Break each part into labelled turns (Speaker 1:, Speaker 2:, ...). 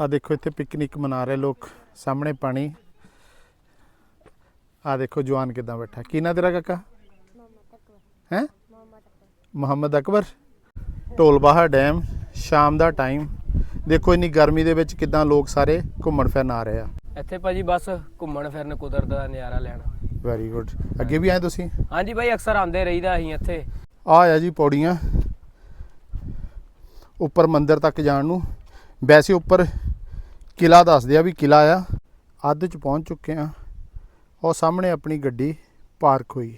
Speaker 1: ਆ ਦੇਖੋ ਇੱਥੇ ਪਿਕਨਿਕ ਮਨਾ ਰਹੇ ਲੋਕ ਸਾਹਮਣੇ ਪਾਣੀ। ਆ ਦੇਖੋ ਜਵਾਨ ਕਿਦਾਂ ਬੈਠਾ। ਕੀ ਨਾਂ ਤੇਰਾ ਕਾਕਾ? ਹੈ? ਮੁਹੰਮਦ ਅਕਬਰ। ਢੋਲਬਾਹਾ ਡੈਮ ਸ਼ਾਮ ਦਾ ਟਾਈਮ। ਦੇਖੋ ਇੰਨੀ ਗਰਮੀ ਦੇ ਵਿੱਚ ਕਿਦਾਂ ਲੋਕ ਸਾਰੇ ਘੁੰਮਣ ਫਿਰਨ ਆ ਰਹੇ ਆ।
Speaker 2: ਇੱਥੇ ਭਾਜੀ ਬਸ ਘੁੰਮਣ ਫਿਰਨ ਕੁਦਰਤ ਦਾ ਨਜ਼ਾਰਾ ਲੈਣਾ।
Speaker 1: ਵੈਰੀ ਗੁੱਡ ਅੱਗੇ ਵੀ ਆਏ ਤੁਸੀਂ?
Speaker 2: ਹਾਂਜੀ ਭਾਈ ਅਕਸਰ ਆਉਂਦੇ ਰਹੀਦਾ ਅਸੀਂ ਇੱਥੇ।
Speaker 1: ਆ ਆ ਜੀ ਪੌੜੀਆਂ। ਉੱਪਰ ਮੰਦਿਰ ਤੱਕ ਜਾਣ ਨੂੰ। ਵੈਸੇ ਉੱਪਰ ਕਿਲਾ ਦੱਸਦੇ ਆ ਵੀ ਕਿਲਾ ਆ। ਅੱਧ ਚ ਪਹੁੰਚ ਚੁੱਕੇ ਆ। ਉਹ ਸਾਹਮਣੇ ਆਪਣੀ ਗੱਡੀ ਪਾਰਕ ਹੋਈ।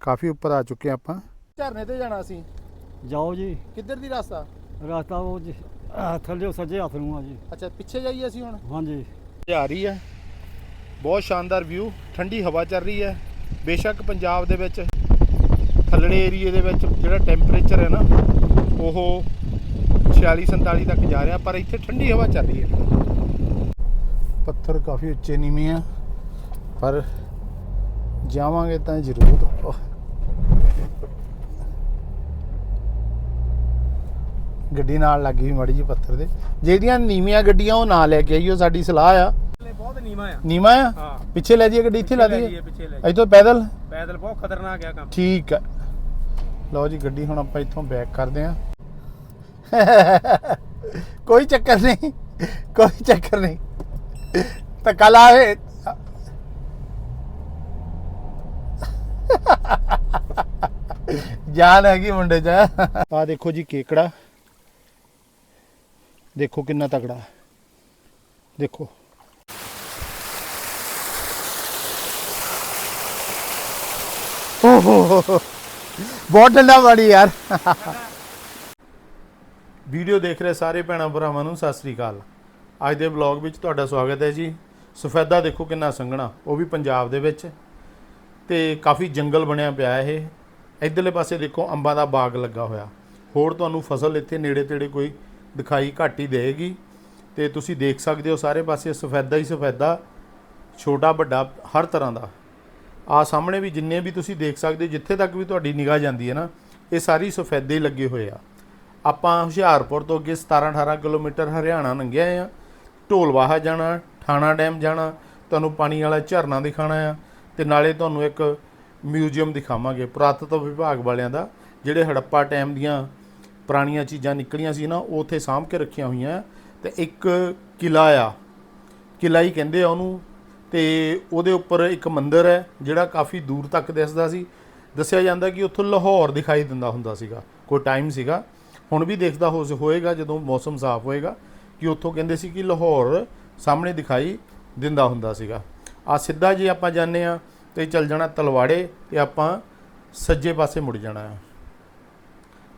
Speaker 1: ਕਾਫੀ ਉੱਪਰ ਆ ਚੁੱਕੇ ਆਪਾਂ। ਝਰਨੇ ਤੇ ਜਾਣਾ ਸੀ।
Speaker 3: ਜਾਓ ਜੀ।
Speaker 1: ਕਿੱਧਰ ਦੀ ਰਸਤਾ?
Speaker 3: ਰਸਤਾ ਉਹ ਜੀ ਆਹ ਥੱਲੇ ਸੱਜੇ ਹੱਥ ਨੂੰ ਆ ਜੀ।
Speaker 1: ਅੱਛਾ ਪਿੱਛੇ ਜਾਈਏ ਅਸੀਂ ਹੁਣ?
Speaker 3: ਹਾਂਜੀ।
Speaker 1: ਜਾ ਰਹੀ ਹੈ ਬਹੁਤ ਸ਼ਾਨਦਾਰ ਵਿਊ ਠੰਡੀ ਹਵਾ ਚੱਲ ਰਹੀ ਹੈ ਬੇਸ਼ੱਕ ਪੰਜਾਬ ਦੇ ਵਿੱਚ ਥੱਲੜੇ ਏਰੀਏ ਦੇ ਵਿੱਚ ਜਿਹੜਾ ਟੈਂਪਰੇਚਰ ਹੈ ਨਾ ਉਹ 46 47 ਤੱਕ ਜਾ ਰਿਹਾ ਪਰ ਇੱਥੇ ਠੰਡੀ ਹਵਾ ਚੱਲ ਰਹੀ ਹੈ। ਪੱਥਰ ਕਾਫੀ ਉੱਚੇ ਨੀਵੇਂ ਆ ਪਰ ਜਾਵਾਂਗੇ ਤਾਂ ਜ਼ਰੂਰ। ਗੱਡੀ ਨਾਲ ਲੱਗੀ ਹੋਈ ਮੜੀ ਜੀ ਪੱਥਰ ਦੇ। ਜਿਹੜੀਆਂ ਨੀਵੀਆਂ ਗੱਡੀਆਂ ਉਹ ਨਾ ਲੈ ਕੇ ਆਈਓ ਸਾਡੀ ਸਲਾਹ ਆ।
Speaker 4: ਬਹੁਤ ਨੀਵਾ ਆ।
Speaker 1: ਨੀਵਾਂ ਆ?
Speaker 4: ਹਾਂ।
Speaker 1: ਪਿੱਛੇ ਲੈ ਜਾਈਏ ਗੱਡੀ ਇੱਥੇ ਲਾ ਦਈਏ। ਇੱਥੋਂ ਪੈਦਲ?
Speaker 4: ਪੈਦਲ ਬਹੁਤ ਖਤਰਨਾਕ ਆ ਕੰਮ।
Speaker 1: ਠੀਕ ਹੈ ਲਓ ਜੀ ਗੱਡੀ ਹੁਣ ਆਪਾਂ ਇੱਥੋਂ ਬੈਕ ਕਰਦੇ ਆਂ। ਕੋਈ ਚੱਕਰ ਨਹੀਂ ਕੋਈ ਚੱਕਰ ਨਹੀਂ। ਧੱਕਾ ਲਾਵੇ ਜਾਨ ਹੈਗੀ ਮੁੰਡੇ 'ਚ। ਆ ਦੇਖੋ ਜੀ ਕੇਕੜਾ। ਦੇਖੋ ਕਿੰਨਾ ਤਕੜਾ। ਦੇਖੋ। ਓਹੋ। ਬਹੁਤ ਠੰਡਾ ਪਾਣੀ ਯਾਰ। ਵੀਡੀਓ ਦੇਖ ਰਹੇ ਸਾਰੇ ਭੈਣਾਂ ਭਰਾਵਾਂ ਨੂੰ ਸਤਿ ਸ੍ਰੀ ਅਕਾਲ। ਅੱਜ ਦੇ ਵਲੌਗ ਵਿੱਚ ਤੁਹਾਡਾ ਸਵਾਗਤ ਹੈ ਜੀ। ਸਫੈਦਾ ਦੇਖੋ ਕਿੰਨਾ ਸੰਘਣਾ ਉਹ ਵੀ ਪੰਜਾਬ ਦੇ ਵਿੱਚ। ਤੇ ਕਾਫੀ ਜੰਗਲ ਬਣਿਆ ਪਿਆ ਇਹ। ਇਧਰਲੇ ਪਾਸੇ ਦੇਖੋ ਅੰਬਾਂ ਦਾ ਬਾਗ ਲੱਗਾ ਹੋਇਆ। ਹੋਰ ਤੁਹਾਨੂੰ ਫਸਲ ਇੱਥੇ ਨੇੜੇ ਤੇੜੇ ਕੋਈ ਦਿਖਾਈ ਘੱਟ ਹੀ ਦੇਗੀ ਤੇ ਤੁਸੀਂ ਦੇਖ ਸਕਦੇ ਹੋ ਸਾਰੇ ਪਾਸੇ ਸਫੈਦਾ ਹੀ ਸਫੈਦਾ ਛੋਟਾ ਵੱਡਾ ਹਰ ਤਰ੍ਹਾਂ ਦਾ। ਆ ਸਾਹਮਣੇ ਵੀ ਜਿੰਨੇ ਵੀ ਤੁਸੀਂ ਦੇਖ ਸਕਦੇ ਹੋ, ਜਿੱਥੇ ਤੱਕ ਵੀ ਤੁਹਾਡੀ ਨਿਗਾਹ ਜਾਂਦੀ ਹੈ ਨਾ ਇਹ ਸਾਰੀ ਸਫੈਦੇ ਹੀ ਲੱਗੇ ਹੋਏ ਆ। ਆਪਾਂ ਹੁਸ਼ਿਆਰਪੁਰ ਤੋਂ ਅੱਗੇ 17 18 ਕਿਲੋਮੀਟਰ ਹਰਿਆਣਾ ਲੰਘਿਆ ਆ। ਢੋਲਵਾਹਾ ਜਾਣਾ ਥਾਣਾ ਡੈਮ ਜਾਣਾ, ਤੁਹਾਨੂੰ ਪਾਣੀ ਵਾਲਾ ਝਰਨਾ ਦਿਖਾਣਾ ਆ ਤੇ ਨਾਲੇ ਤੁਹਾਨੂੰ ਇੱਕ ਮਿਊਜ਼ੀਅਮ ਦਿਖਾਵਾਂਗੇ, ਪੁਰਾਤਤਵ ਵਿਭਾਗ ਵਾਲਿਆਂ ਦਾ, ਜਿਹੜੇ ਹੜੱਪਾ ਟਾਈਮ ਦੀਆਂ ਪੁਰਾਣੀਆਂ ਚੀਜ਼ਾਂ ਨਿਕਲੀਆਂ ਸੀ ਨਾ, ਉਹ ਉੱਥੇ ਸਾਂਭ ਕੇ ਰੱਖੀਆਂ ਹੋਈਆਂ ਆ। ਤੇ ਇੱਕ ਕਿਲਾ ਆ ਕਿਲਾ ਹੀ ਕਹਿੰਦੇ ਆ ਉਹਨੂੰ, ਤੇ ਉਹਦੇ ਉੱਪਰ ਇੱਕ ਮੰਦਿਰ ਹੈ, ਜਿਹੜਾ ਕਾਫੀ ਦੂਰ ਤੱਕ ਦਿਸਦਾ ਸੀ। ਦੱਸਿਆ ਜਾਂਦਾ ਕਿ ਉੱਥੋਂ ਲਾਹੌਰ ਦਿਖਾਈ ਦਿੰਦਾ ਹੁੰਦਾ ਸੀਗਾ, ਕੋਈ ਟਾਈਮ ਸੀਗਾ। ਹੁਣ ਵੀ ਦੇਖਦਾ ਹੋ ਹੋਏਗਾ ਜਦੋਂ ਮੌਸਮ ਸਾਫ਼ ਹੋਏਗਾ ਕਿ ਉੱਥੋਂ ਕਹਿੰਦੇ ਸੀ ਕਿ ਲਾਹੌਰ ਸਾਹਮਣੇ ਦਿਖਾਈ ਦਿੰਦਾ ਹੁੰਦਾ ਸੀਗਾ। ਆ ਸਿੱਧਾ ਜੇ ਆਪਾਂ ਜਾਂਦੇ ਆ ਤੇ ਚੱਲ ਜਾਣਾ ਤਲਵਾੜੇ ਤੇ ਆਪਾਂ ਸੱਜੇ ਪਾਸੇ ਮੁੜ ਜਾਣਾ ਆ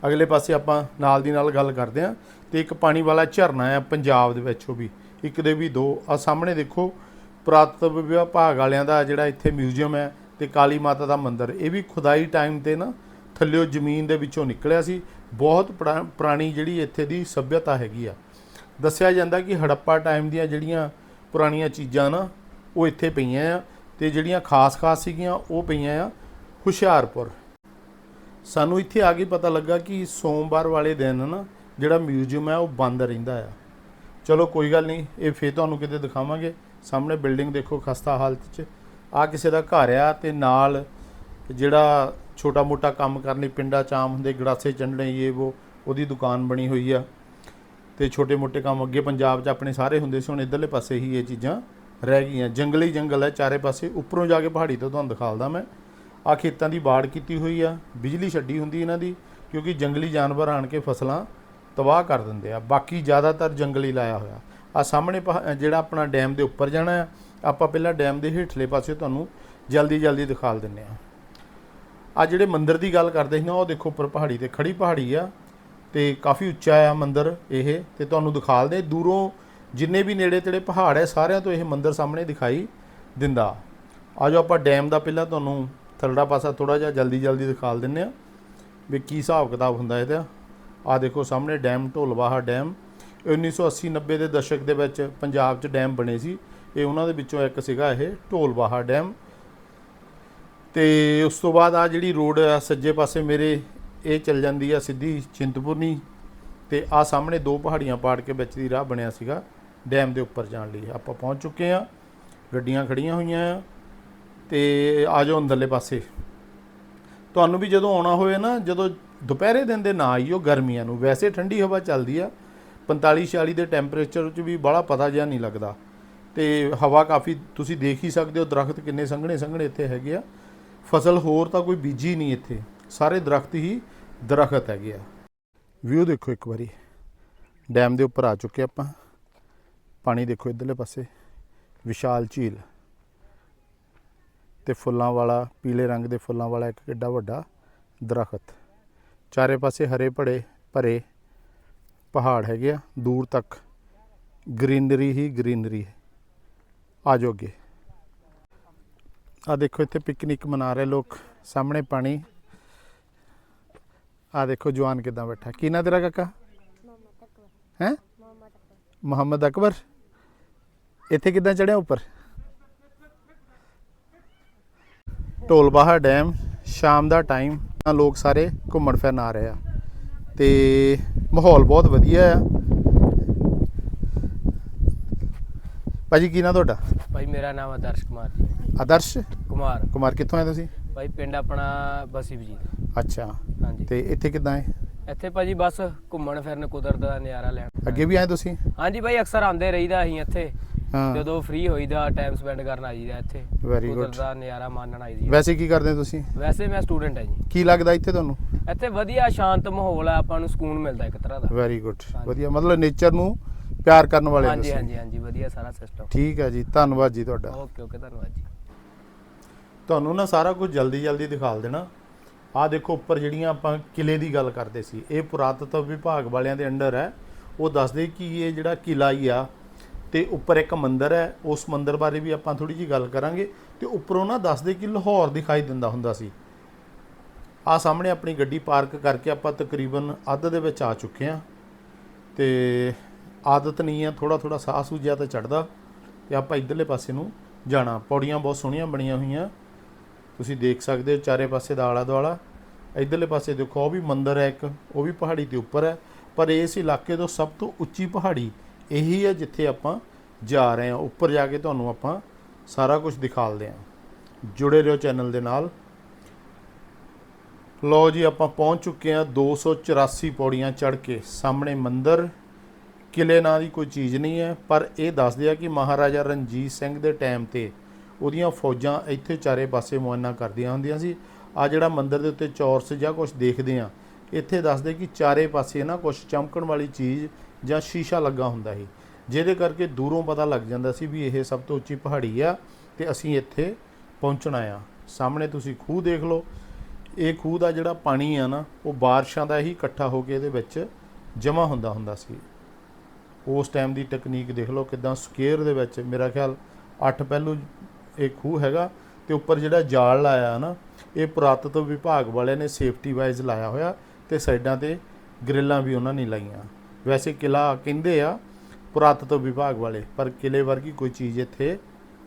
Speaker 1: ਅਗਲੇ ਪਾਸੇ ਆਪਾਂ ਨਾਲ ਦੀ ਨਾਲ ਗੱਲ ਕਰਦੇ ਆ ਤੇ ਇੱਕ ਪਾਣੀ ਵਾਲਾ ਝਰਨਾ ਆ ਪੰਜਾਬ ਦੇ ਵਿੱਚ ਉਹ ਵੀ। ਇੱਕ ਦੇ ਵੀ ਦੋ। ਆ ਸਾਹਮਣੇ ਦੇਖੋ, ਪੁਰਾਤਤਵ ਵਿਭਾਗ ਵਾਲਿਆਂ ਦਾ ਜਿਹੜਾ ਇੱਥੇ ਮਿਊਜ਼ੀਅਮ ਹੈ ਤੇ ਕਾਲੀ ਮਾਤਾ ਦਾ ਮੰਦਿਰ, ਇਹ ਵੀ ਖੁਦਾਈ ਟਾਈਮ ਤੇ ਨਾ ਥੱਲਿਓ ਜ਼ਮੀਨ ਦੇ ਵਿੱਚੋਂ ਨਿਕਲਿਆ ਸੀ ਬਹੁਤ ਪੁਰਾ- ਪੁਰਾਣੀ ਜਿਹੜੀ ਇੱਥੇ ਦੀ ਸੱਭਿਅਤਾ ਹੈਗੀ ਆ। ਦੱਸਿਆ ਜਾਂਦਾ ਕਿ ਹੜੱਪਾ ਟਾਈਮ ਦੀਆਂ ਜਿਹੜੀਆਂ ਪੁਰਾਣੀਆਂ ਚੀਜ਼ਾਂ ਨਾ, ਉਹ ਇੱਥੇ ਪਈਆਂ ਆ ਤੇ ਜਿਹੜੀਆਂ ਖਾਸ-ਖਾਸ ਸੀਗੀਆਂ, ਉਹ ਪਈਆਂ ਆ ਹੁਸ਼ਿਆਰਪੁਰ। ਸਾਨੂੰ ਇੱਥੇ ਆ ਕੇ ਪਤਾ ਲੱਗਾ ਕਿ ਸੋਮਵਾਰ ਵਾਲੇ ਦਿਨ ਨਾ, ਜਿਹੜਾ ਮਿਊਜ਼ੀਅਮ ਹੈ ਉਹ ਬੰਦ ਰਹਿੰਦਾ ਆ। ਚਲੋ ਕੋਈ ਗੱਲ ਨਹੀਂ, ਇਹ ਫੇਰ ਤੁਹਾਨੂੰ ਕਿਤੇ ਦਿਖਾਵਾਂਗੇ। ਸਾਹਮਣੇ ਬਿਲਡਿੰਗ ਦੇਖੋ, ਖਸਤਾ ਹਾਲਤ 'ਚ। ਆ ਕਿਸੇ ਦਾ ਘਰ ਆ ਤੇ ਨਾਲ ਜਿਹੜਾ ਛੋਟਾ ਮੋਟਾ ਕੰਮ ਕਰਨ ਲਈ ਪਿੰਡਾਂ 'ਚ ਆਮ ਹੁੰਦੇ, ਗੜਾਸੇ ਚੰਡਣੇ, ਇਹ ਉਹ ਉਹਦੀ ਦੁਕਾਨ ਬਣੀ ਹੋਈ ਆ। ਤੇ ਛੋਟੇ ਮੋਟੇ ਕੰਮ ਅੱਗੇ ਪੰਜਾਬ 'ਚ ਆਪਣੇ ਸਾਰੇ ਹੁੰਦੇ ਸੀ, ਹੁਣ ਇਧਰਲੇ ਪਾਸੇ ਹੀ ਇਹ ਚੀਜ਼ਾਂ ਰਹਿ ਗਈਆਂ। ਜੰਗਲੀ ਜੰਗਲ ਹੈ, ਚਾਰੇ ਪਾਸੇ। ਉੱਪਰੋਂ ਜਾ ਕੇ ਪਹਾੜੀ ਤੋਂ ਤੁਹਾਨੂੰ ਦਿਖਾਲਦਾ ਮੈਂ। ਆ ਖੇਤਾਂ ਦੀ ਬਾੜ ਕੀਤੀ ਹੋਈ ਆ, ਬਿਜਲੀ ਛੱਡੀ ਹੁੰਦੀ ਇਹਨਾਂ ਦੀ, ਕਿਉਂਕਿ ਜੰਗਲੀ ਜਾਨਵਰ ਆਣ ਕੇ ਫਸਲਾਂ ਤਬਾਹ ਕਰ ਦਿੰਦੇ ਆ। ਬਾਕੀ ਜ਼ਿਆਦਾਤਰ ਜੰਗਲੀ ਲਾਇਆ ਹੋਇਆ। ਆ ਸਾਹਮਣੇ ਪਹਾ- ਜਿਹੜਾ ਆਪਣਾ ਡੈਮ ਦੇ ਉੱਪਰ ਜਾਣਾ ਆ, ਆਪਾਂ ਪਹਿਲਾਂ ਡੈਮ ਦੇ ਹੇਠਲੇ ਪਾਸੇ ਤੁਹਾਨੂੰ ਜਲਦੀ ਜਲਦੀ ਦਿਖਾਲ ਦਿੰਨੇ ਆ। ਆ ਜਿਹੜੇ ਮੰਦਿਰ ਦੀ ਗੱਲ ਕਰਦੇ ਸੀ ਨਾ, ਉਹ ਦੇਖੋ ਉੱਪਰ ਪਹਾੜੀ ਤੇ ਖੜੀ ਪਹਾੜੀ ਆ ਤੇ ਕਾਫੀ ਉੱਚਾ ਆ ਮੰਦਿਰ ਇਹ, ਤੇ ਤੁਹਾਨੂੰ ਦਿਖਾਲਦੇ ਦੂਰੋਂ ਜਿੰਨੇ ਵੀ ਨੇੜੇ ਤੇੜੇ ਪਹਾੜ ਹੈ ਸਾਰਿਆਂ ਤੋਂ ਇਹ ਮੰਦਿਰ ਸਾਹਮਣੇ ਦਿਖਾਈ ਦਿੰਦਾ। ਆਜੋ ਆਪਾਂ ਡੈਮ ਦਾ ਪਹਿਲਾਂ ਤੁਹਾਨੂੰ ਥੱਲੜਾ ਪਾਸਾ ਥੋੜਾ ਜਿਹਾ ਜਲਦੀ ਜਲਦੀ ਦਿਖਾਲ ਦਿੰਨੇ ਆ ਵੀ ਕੀ ਹਿਸਾਬ ਕਿਤਾਬ ਹੁੰਦਾ ਇਹਦਾ। ਆ ਦੇਖੋ ਸਾਹਮਣੇ ਡੈਮ, ਢੋਲਵਾਹਾ ਡੈਮ ਇਹ 1980 90 ਦੇ ਦਸ਼ਕ ਦੇ ਵਿੱਚ ਪੰਜਾਬ 'ਚ ਡੈਮ ਬਣੇ ਸੀ। ਇਹ ਉਹਨਾਂ ਦੇ ਵਿੱਚੋਂ ਇੱਕ ਸੀਗਾ ਇਹ ਢੋਲਵਾਹਾ ਡੈਮ। ਤੇ ਉਸ ਤੋਂ ਬਾਅਦ ਆ ਜਿਹੜੀ ਰੋਡ ਆ, ਸੱਜੇ ਪਾਸੇ ਮੇਰੇ, ਇਹ ਚੱਲ ਜਾਂਦੀ ਆ ਸਿੱਧੀ ਚਿੰਤਪੁਰਨੀ ਤੇ ਆ ਸਾਹਮਣੇ ਦੋ ਪਹਾੜੀਆਂ ਪਾੜ ਕੇ ਵਿੱਚ ਦੀ ਰਾਹ ਬਣਿਆ ਸੀਗਾ, ਡੈਮ ਦੇ ਉੱਪਰ ਜਾਣ ਲਈ। ਆਪਾਂ ਪਹੁੰਚ ਚੁੱਕੇ ਆ ਗੱਡੀਆਂ ਖੜੀਆਂ ਹੋਈਆਂ ਆ ਤੇ ਆ ਜਾਓ ਅੰਦਰਲੇ ਪਾਸੇ। ਤੁਹਾਨੂੰ ਵੀ ਜਦੋਂ ਆਉਣਾ ਹੋਵੇ ਨਾ, ਜਦੋਂ ਦੁਪਹਿਰੇ ਦਿਨ ਦੇ ਨਾ ਆਈਓ ਗਰਮੀਆਂ ਨੂੰ, ਵੈਸੇ ਠੰਡੀ ਹਵਾ ਚੱਲਦੀ ਆ 45 46 ਦੇ ਟੈਂਪਰੇਚਰ 'ਚ ਵੀ ਬੜਾ ਪਤਾ ਜਿਹਾ ਨਹੀਂ ਲੱਗਦਾ। ਤੇ ਹਵਾ ਕਾਫੀ, ਤੁਸੀਂ ਦੇਖ ਹੀ ਸਕਦੇ ਹੋ, ਦਰਖਤ ਕਿੰਨੇ ਸੰਘਣੇ ਸੰਘਣੇ ਇੱਥੇ ਹੈਗੇ ਆ। ਫਸਲ ਹੋਰ ਤਾਂ ਕੋਈ ਬੀਜੀ ਨਹੀਂ ਇੱਥੇ। ਸਾਰੇ ਦਰਖਤ ਹੀ ਦਰਖਤ ਹੈਗੇ ਆ। ਵਿਊ ਦੇਖੋ ਇੱਕ ਵਾਰੀ। ਡੈਮ ਦੇ ਉੱਪਰ ਆ ਚੁੱਕੇ ਆਪਾਂ। ਪਾਣੀ ਦੇਖੋ ਇਧਰਲੇ ਪਾਸੇ। ਵਿਸ਼ਾਲ ਝੀਲ। ਤੇ ਫੁੱਲਾਂ ਵਾਲਾ, ਪੀਲੇ ਰੰਗ ਦੇ ਫੁੱਲਾਂ ਵਾਲਾ ਇੱਕ ਕਿੱਡਾ ਵੱਡਾ ਦਰਖਤ। ਚਾਰੇ ਪਾਸੇ ਹਰੇ ਭੜੇ, ਭਰੇ ਪਹਾੜ ਹੈਗੇ ਆ। ਦੂਰ ਤੱਕ ਗ੍ਰੀਨਰੀ ਹੀ ਗ੍ਰੀਨਰੀ। ਹੈ ਆ ਜਾਓ ਅੱਗੇ। ਆ ਦੇਖੋ ਇੱਥੇ ਪਿਕਨਿਕ ਮਨਾ ਰਹੇ ਲੋਕ, ਸਾਹਮਣੇ ਪਾਣੀ। ਆ ਦੇਖੋ ਜਵਾਨ ਕਿਦਾਂ ਬੈਠਾ। ਕੀ ਨਾਂ ਤੇਰਾ ਕਾਕਾ? ਹੈ? ਮੁਹੰਮਦ ਅਕਬਰ। ਇੱਥੇ ਕਿਦਾਂ ਚੜਿਆ ਉੱਪਰ? ਢੋਲਬਾਹਾ ਡੈਮ, ਸ਼ਾਮ ਦਾ ਟਾਈਮ। ਤਾਂ ਲੋਕ ਸਾਰੇ ਘੁੰਮਣ ਫਿਰਨ ਆ ਰਹੇ ਆ। ਤੇ ਮਾਹੌਲ ਬਹੁਤ ਵਧੀਆ ਆ। ਭਾਜੀ, ਕੀ ਨਾਂ ਤੁਹਾਡਾ?
Speaker 2: ਭਾਈ, ਮੇਰਾ ਨਾਮ ਆਦਰਸ਼ ਕੁਮਾਰ ਜੀ।
Speaker 1: ਆਦਰਸ਼
Speaker 2: ਕੁਮਾਰ।
Speaker 1: ਕੁਮਾਰ ਕਿੱਥੋਂ ਆਏ ਤੁਸੀਂ?
Speaker 2: ਭਾਈ ਪਿੰਡ ਆਪਣਾ ਬਸੀ ਵਜੀਦ।
Speaker 1: ਅੱਛਾ।
Speaker 2: ਹਾਂਜੀ।
Speaker 1: ਤੇ ਇੱਥੇ ਕਿੱਦਾਂ ਹੈ
Speaker 2: ਇੱਥੇ ਭਾਜੀ ਬਸ ਘੁੰਮਣ ਫਿਰਨ ਕੁਦਰਤ ਦਾ ਨਜ਼ਾਰਾ ਲੈਣ।
Speaker 1: ਅੱਗੇ ਵੀ ਆਏ ਤੁਸੀਂ?
Speaker 2: ਹਾਂਜੀ ਭਾਈ ਅਕਸਰ ਆਉਂਦੇ ਰਹੀਦਾ ਅਸੀਂ ਇੱਥੇ।
Speaker 1: ਹਾਂ।
Speaker 2: ਜਦੋਂ ਫ੍ਰੀ ਹੋਈਦਾ ਟਾਈਮ ਸਪੈਂਡ ਕਰਨ ਆਈਦਾ ਇੱਥੇ।
Speaker 1: Very good.
Speaker 2: ਕੁਦਰਤ ਦਾ ਨਜ਼ਾਰਾ ਮਾਣਨ ਆਈਦੀ
Speaker 1: ਵੈਸੇ ਕੀ ਕਰਦੇ ਹੋ ਤੁਸੀਂ?
Speaker 2: ਵੈਸੇ ਮੈਂ ਸਟੂਡੈਂਟ ਹਾਂ ਜੀ।
Speaker 1: ਕੀ ਲੱਗਦਾ ਇੱਥੇ ਤੁਹਾਨੂੰ?
Speaker 2: ਇੱਥੇ ਵਧੀਆ ਸ਼ਾਂਤ ਮਾਹੌਲ ਆ ਆਪਾਂ ਨੂੰ ਸਕੂਨ ਮਿਲਦਾ ਇੱਕ ਤਰ੍ਹਾਂ ਦਾ।
Speaker 1: ਵੈਰੀ ਗੁੱਡ
Speaker 2: ਹਾਂਜੀ।
Speaker 1: ਵਧੀਆ ਮਤਲਬ ਨੇਚਰ ਨੂੰ ਪਿਆਰ ਕਰਨ ਵਾਲੇ
Speaker 2: ਹਾਂਜੀ
Speaker 1: ਤੁਸੀਂ।
Speaker 2: ਹਾਂਜੀ ਹਾਂਜੀ ਵਧੀਆ ਸਾਰਾ ਸਿਸਟਮ
Speaker 1: ਠੀਕ ਹੈ ਜੀ ਧੰਨਵਾਦ ਜੀ ਤੁਹਾਡਾ।
Speaker 2: ਓਕੇ ਓਕੇ ਧੰਨਵਾਦ ਜੀ।
Speaker 1: ਤੁਹਾਨੂੰ ਨਾ ਸਾਰਾ ਕੁਝ ਜਲਦੀ ਜਲਦੀ ਦਿਖਾ ਦੇਣਾ। ਆਹ ਦੇਖੋ ਉੱਪਰ ਜਿਹੜੀਆਂ ਆਪਾਂ ਕਿਲੇ ਦੀ ਗੱਲ ਕਰਦੇ ਸੀ। ਇਹ ਪੁਰਾਤਤਵ ਵਿਭਾਗ ਵਾਲਿਆਂ ਦੇ ਅੰਡਰ ਹੈ। ਉਹ ਦੱਸਦੇ ਕਿ ਇਹ ਜਿਹੜਾ ਕਿਲਾ ਹੀ ਆ, ਤੇ ਉੱਪਰ ਇੱਕ ਮੰਦਿਰ ਹੈ। ਉਸ ਮੰਦਿਰ ਬਾਰੇ ਵੀ ਆਪਾਂ ਥੋੜੀ ਜੀ ਗੱਲ ਕਰਾਂਗੇ। ਤੇ ਉੱਪਰੋਂ ਨਾ ਦੱਸਦੇ ਕਿ ਲਾਹੌਰ ਦਿਖਾਈ ਦਿੰਦਾ ਹੁੰਦਾ ਸੀ। ਆ ਸਾਹਮਣੇ ਆਪਣੀ ਗੱਡੀ ਪਾਰਕ ਕਰਕੇ ਆਪਾਂ ਤਕਰੀਬਨ ਅੱਧ ਦੇ ਵਿੱਚ ਆ ਚੁੱਕੇ ਆ ਤੇ ਆਦਤ ਨਹੀਂ ਆ ਥੋੜਾ ਥੋੜਾ ਸਾਹ ਸੂ ਜਿਹਾ ਤਾਂ ਚੜਦਾ ਤੇ ਆਪਾਂ ਇਧਰਲੇ ਪਾਸੇ ਨੂੰ ਜਾਣਾ। ਪੌੜੀਆਂ ਬਹੁਤ ਸੋਹਣੀਆਂ ਬਣੀਆਂ ਹੋਈਆਂ। ਤੁਸੀਂ ਦੇਖ ਸਕਦੇ ਹੋ ਚਾਰੇ ਪਾਸੇ ਦਾ ਆਲਾ ਦੁਆਲਾ ਇਧਰਲੇ ਪਾਸੇ ਦੇਖੋ, ਉਹ ਵੀ ਮੰਦਿਰ ਹੈ ਇੱਕ, ਉਹ ਵੀ ਪਹਾੜੀ ਦੇ ਉੱਪਰ ਹੈ। ਪਰ ਇਸ ਇਲਾਕੇ ਤੋਂ ਸਭ ਤੋਂ ਉੱਚੀ ਪਹਾੜੀ ਇਹੀ ਹੈ ਜਿੱਥੇ ਆਪਾਂ ਜਾ ਰਹੇ ਹਾਂ। ਉੱਪਰ ਜਾ ਕੇ ਤੁਹਾਨੂੰ ਆਪਾਂ ਸਾਰਾ ਕੁਝ ਦਿਖਾਲਦੇ ਹਾਂ। ਜੁੜੇ ਰਹੋ ਚੈਨਲ ਦੇ ਨਾਲ। ਲੋ ਜੀ, ਆਪਾਂ ਪਹੁੰਚ ਚੁੱਕੇ ਹਾਂ 284 ਪੌੜੀਆਂ ਚੜ੍ਹ ਕੇ। ਸਾਹਮਣੇ ਮੰਦਿਰ, ਕਿਲੇ ਨਾਂ ਦੀ ਕੋਈ ਚੀਜ਼ ਨਹੀਂ ਹੈ। ਪਰ ਇਹ ਦੱਸਦੇ ਆ ਕਿ ਮਹਾਰਾਜਾ ਰਣਜੀਤ ਸਿੰਘ ਦੇ ਟਾਈਮ ਤੇ ਉਹਦੀਆਂ ਫੌਜਾਂ ਇੱਥੇ ਚਾਰੇ ਪਾਸੇ ਮੁਆਇਨਾ ਕਰਦੀਆਂ ਹੁੰਦੀਆਂ ਸੀ। ਆ ਜਿਹੜਾ ਮੰਦਿਰ ਦੇ ਉੱਤੇ ਚੌਰਸ ਜਾਂ ਕੁਝ ਦੇਖਦੇ ਆ ਇੱਥੇ ਦੱਸਦੇ ਕਿ ਚਾਰੇ ਪਾਸੇ ਨਾ ਕੁਝ ਚਮਕਣ ਵਾਲੀ ਚੀਜ਼ ਜਾਂ ਸ਼ੀਸ਼ਾ ਲੱਗਾ ਹੁੰਦਾ ਸੀ, ਜਿਹਦੇ ਕਰਕੇ ਦੂਰੋਂ ਪਤਾ ਲੱਗ ਜਾਂਦਾ ਸੀ ਵੀ ਇਹ ਸਭ ਤੋਂ ਉੱਚੀ ਪਹਾੜੀ ਆ ਤੇ ਅਸੀਂ ਇੱਥੇ ਪਹੁੰਚਣਾ ਆ। ਸਾਹਮਣੇ ਤੁਸੀਂ ਖੂਹ ਦੇਖ ਲਓ, ਇਹ ਖੂਹ ਦਾ ਜਿਹੜਾ ਪਾਣੀ ਆ ਨਾ, ਉਹ ਬਾਰਿਸ਼ਾਂ ਦਾ ਹੀ ਇਕੱਠਾ ਹੋ ਕੇ ਇਹਦੇ ਵਿੱਚ ਜਮ੍ਹਾਂ ਹੁੰਦਾ ਹੁੰਦਾ ਸੀ। ਉਸ ਟਾਈਮ ਦੀ ਟੈਕਨੀਕ ਦੇਖ ਲਓ ਕਿਦਾਂ ਸਕੇਅਰ ਦੇ ਵਿੱਚ, ਮੇਰਾ ਖਿਆਲ 8 ਪਹਿਲੂ ਇਹ ਖੂਹ ਹੈਗਾ ਤੇ ਉੱਪਰ ਜਿਹੜਾ ਜਾਲ ਲਾਇਆ ਨਾ, ਇਹ ਪੁਰਾਤਤਵ ਵਿਭਾਗ ਵਾਲਿਆਂ ਨੇ ਸੇਫਟੀ ਵਾਈਜ਼ ਲਾਇਆ ਹੋਇਆ ਤੇ ਸਾਈਡਾਂ ਤੇ ਗ੍ਰਿਲਾਂ ਵੀ ਉਹਨਾਂ ਨੇ ਲਾਈਆਂ। ਵੈਸੇ ਕਿਲਾ ਕਹਿੰਦੇ ਆ ਪੁਰਾਤਤਵ ਵਿਭਾਗ ਵਾਲੇ, ਪਰ ਕਿਲੇ ਵਰਗੀ ਕੋਈ ਚੀਜ਼ ਇੱਥੇ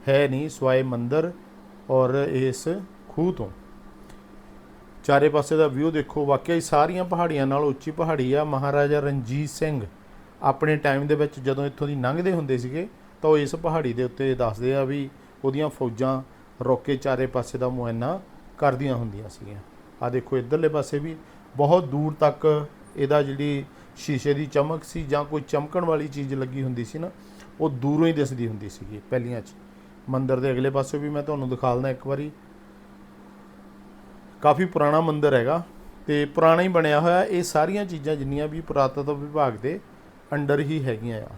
Speaker 1: ਹੈ ਨਹੀਂ, ਸਵਾਏ ਮੰਦਰ ਔਰ ਇਸ ਖੂਹ ਤੋਂ। ਚਾਰੇ ਪਾਸੇ ਦਾ ਵਿਊ ਦੇਖੋ, ਵਾਕਿਆ ਹੀ ਸਾਰੀਆਂ ਪਹਾੜੀਆਂ ਨਾਲ ਉੱਚੀ ਪਹਾੜੀ ਆ। ਮਹਾਰਾਜਾ ਰਣਜੀਤ ਸਿੰਘ ਆਪਣੇ ਟਾਈਮ ਦੇ ਵਿੱਚ ਜਦੋਂ ਇੱਥੋਂ ਦੀ ਲੰਘਦੇ ਹੁੰਦੇ ਸੀਗੇ, ਤਾਂ ਉਹ ਇਸ ਪਹਾੜੀ ਦੇ ਉੱਤੇ ਦੱਸਦੇ ਆ ਵੀ ਉਹਦੀਆਂ ਫੌਜਾਂ ਰੋਕੇ ਚਾਰੇ ਪਾਸੇ ਦਾ ਮੁਆਇਨਾ ਕਰਦੀਆਂ ਹੁੰਦੀਆਂ ਸੀਗੀਆਂ। ਆ ਦੇਖੋ, ਇਧਰਲੇ ਪਾਸੇ ਵੀ ਬਹੁਤ ਦੂਰ ਤੱਕ ਇਹਦਾ ਜਿਹੜੀ ਸ਼ੀਸ਼ੇ ਦੀ ਚਮਕ ਸੀ ਜਾਂ ਕੋਈ ਚਮਕਣ ਵਾਲੀ ਚੀਜ਼ ਲੱਗੀ ਹੁੰਦੀ ਸੀ ਨਾ, ਉਹ ਦੂਰੋਂ ਹੀ ਦਿਸਦੀ ਹੁੰਦੀ ਸੀਗੀ ਪਹਿਲੀਆਂ 'ਚ। ਮੰਦਰ ਦੇ ਅਗਲੇ ਪਾਸੇ ਵੀ ਮੈਂ ਤੁਹਾਨੂੰ ਦਿਖਾ ਦਿੰਦਾ ਇੱਕ ਵਾਰੀ। ਕਾਫੀ ਪੁਰਾਣਾ ਮੰਦਰ ਹੈਗਾ ਤੇ ਪੁਰਾਣਾ ਹੀ ਬਣਿਆ ਹੋਇਆ। ਇਹ ਸਾਰੀਆਂ ਚੀਜ਼ਾਂ ਜਿੰਨੀਆਂ ਵੀ ਪੁਰਾਤਤਵ ਵਿਭਾਗ ਦੇ ਅੰਡਰ ਹੀ ਹੈਗੀਆਂ ਆ।